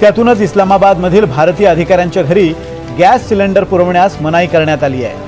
त्यातूनच इस्लामाबादमधील भारतीय अधिकाऱ्यांच्या घरी गॅस सिलेंडर पुरवण्यास मनाई करण्यात आली आहे.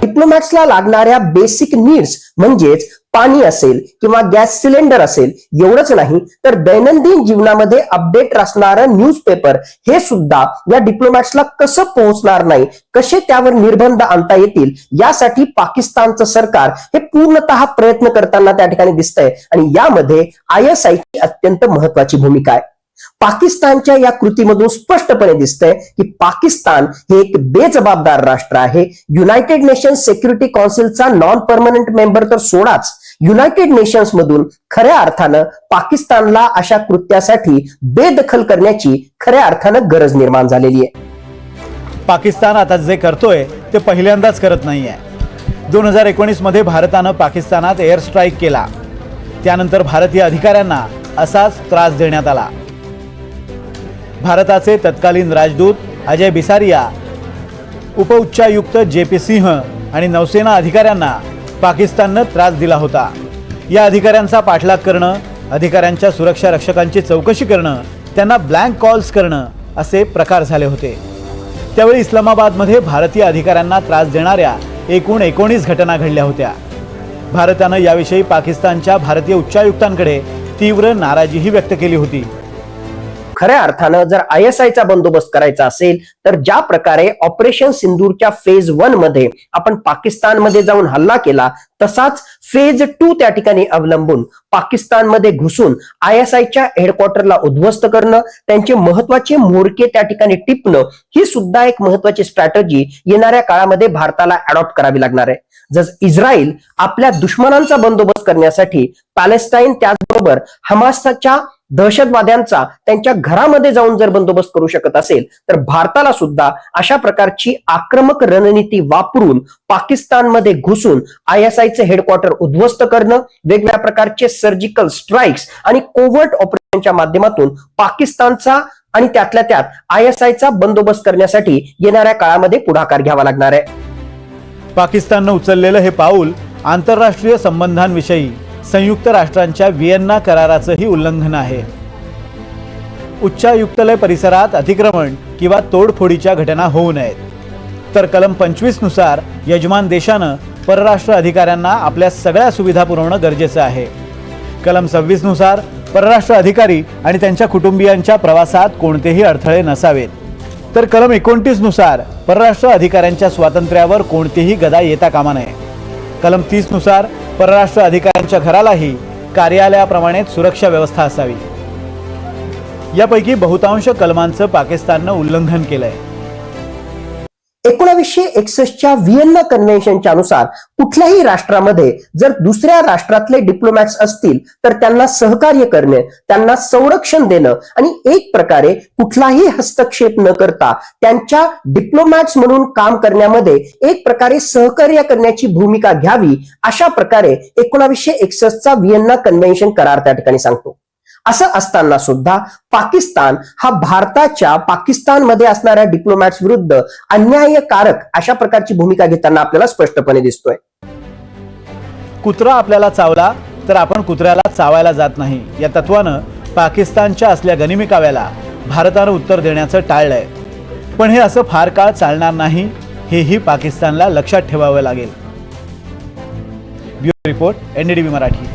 डिप्लोमॅट्सला लागणाऱ्या बेसिक नीड्स म्हणजेच पाणी असेल किंवा गॅस सिलेंडर असेल एवढंच नाही तर दैनंदिन जीवनामध्ये अपडेट असणारं न्यूजपेपर हे सुद्धा या डिप्लोमॅट्सला कसं पोहोचणार नाही कसे त्यावर निर्बंध आणता येतील यासाठी पाकिस्तानचं सरकार हे पूर्णतः प्रयत्न करताना त्या ठिकाणी दिसतंय. आणि यामध्ये आय एस अत्यंत महत्वाची भूमिका आहे. पाकिस्तानच्या या कृतीमधून स्पष्टपणे दिसतंय की पाकिस्तान हे एक बेजबाबदार राष्ट्र आहे. युनायटेड नेशन्स सेक्युरिटी कौन्सिलचा नॉन परमनंट मेंबर तर सोडाच. युनायटेड नेशन्स मधून खऱ्या अर्थानं पाकिस्तानला अशा कृत्यासाठी बेदखल करण्याची खऱ्या अर्थानं गरज निर्माण झालेली आहे. पाकिस्तान आता जे करतोय ते पहिल्यांदाच करत नाहीये. दोन हजार एकोणीसमध्ये भारतानं पाकिस्तानात एअर स्ट्राईक केला. त्यानंतर भारतीय अधिकाऱ्यांना असाच त्रास देण्यात आला. भारताचे तत्कालीन राजदूत अजय बिसारिया उपउच्चायुक्त जे पी सिंह आणि नौसेना अधिकाऱ्यांना पाकिस्ताननं त्रास दिला होता. या अधिकाऱ्यांचा पाठलाग करणं अधिकाऱ्यांच्या सुरक्षा रक्षकांची चौकशी करणं त्यांना ब्लँक कॉल्स करणं असे प्रकार झाले होते. त्यावेळी इस्लामाबादमध्ये भारतीय अधिकाऱ्यांना त्रास देणाऱ्या एकूण एकोणीस घटना घडल्या होत्या. भारतानं याविषयी पाकिस्तानच्या भारतीय उच्चायुक्तांकडे तीव्र नाराजीही व्यक्त केली होती. खऱ्या अर्थानं जर आय एस आयचा बंदोबस्त करायचा असेल तर ज्या प्रकारे ऑपरेशन सिंदूरच्या फेज वनमध्ये आपण पाकिस्तानमध्ये जाऊन हल्ला केला तसाच फेज टू त्या ठिकाणी अवलंबून पाकिस्तानमध्ये घुसून आय एस आयच्या हेडक्वार्टरला उद्ध्वस्त करणं त्यांचे महत्त्वाचे मोडके त्या ठिकाणी टिपणं ही सुद्धा एक महत्वाची स्ट्रॅटजी येणाऱ्या काळामध्ये भारताला अडॉप्ट करावी लागणार आहे. जस इस्रायल आपल्या दुश्मनांचा बंदोबस्त करण्यासाठी पॅलेस्टाईन त्याचबरोबर हमासच्या दहशतवाद्यांचा त्यांच्या घरामध्ये जाऊन जर बंदोबस्त करू शकत असेल तर भारताला सुद्धा अशा प्रकारची आक्रमक रणनीती वापरून पाकिस्तानमध्ये घुसून आय एस आयचे हेडक्वार्टर उद्ध्वस्त करणं वेगवेगळ्या प्रकारचे सर्जिकल स्ट्राईक्स आणि कोवर्ट ऑपरेशनच्या माध्यमातून पाकिस्तानचा आणि त्यातल्या त्यात आय एस आयचा बंदोबस्त करण्यासाठी येणाऱ्या काळामध्ये पुढाकार घ्यावा लागणार आहे. पाकिस्ताननं उचललेलं हे पाऊल आंतरराष्ट्रीय संबंधांविषयी. संयुक्त राष्ट्रांच्या व्हिएन्ना कराराचंही उल्लंघन आहे. उच्चायुक्तालय परिसरात अतिक्रमण किंवा तोडफोडीच्या घटना होऊ नयेत. तर कलम पंचवीसनुसार यजमान देशानं परराष्ट्र अधिकाऱ्यांना आपल्या सगळ्या सुविधा पुरवणं गरजेचं आहे. कलम सव्वीसनुसार परराष्ट्र अधिकारी आणि त्यांच्या कुटुंबियांच्या प्रवासात कोणतेही अडथळे नसावेत. तर कलम एकोणतीसनुसार परराष्ट्र अधिकाऱ्यांच्या स्वातंत्र्यावर कोणतीही गदा येता कामा नये. कलम तीसनुसार परराष्ट्र अधिकाऱ्यांच्या घरालाही कार्यालयाप्रमाणेच सुरक्षा व्यवस्था असावी. यापैकी बहुतांश कलमांचं पाकिस्ताननं उल्लंघन केलं आहे एकोणीसशे एकसष्टच्या व्हिएन्ना कन्व्हेन्शनच्या अनुसार कुठल्याही राष्ट्रामध्ये जर दुसऱ्या राष्ट्रातले डिप्लोमॅट्स असतील तर त्यांना सहकार्य करणे त्यांना संरक्षण देणं आणि एक प्रकारे कुठलाही हस्तक्षेप न करता त्यांच्या डिप्लोमॅट्स म्हणून काम करण्यामध्ये एक प्रकारे सहकार्य करण्याची भूमिका घ्यावी अशा प्रकारे एकोणावीसशे एकसष्टचा व्हिएन्ना कन्व्हेन्शन करार त्या ठिकाणी सांगतो. असं असताना सुद्धा पाकिस्तान हा भारताच्या पाकिस्तानमध्ये असणाऱ्या डिप्लोमॅट्स विरुद्ध अन्यायकारक अशा प्रकारची भूमिका घेताना आपल्याला स्पष्टपणे दिसतोय. कुत्रा आपल्याला चावला तर आपण कुत्र्याला चावायला जात नाही. या तत्वानं पाकिस्तानच्या असल्या गनिमिकाव्याला भारतानं उत्तर देण्याचं टाळलंय. पण हे असं फार काळ चालणार नाही हेही पाकिस्तानला लक्षात ठेवावं लागेल. Bureau report NDTV Marathi.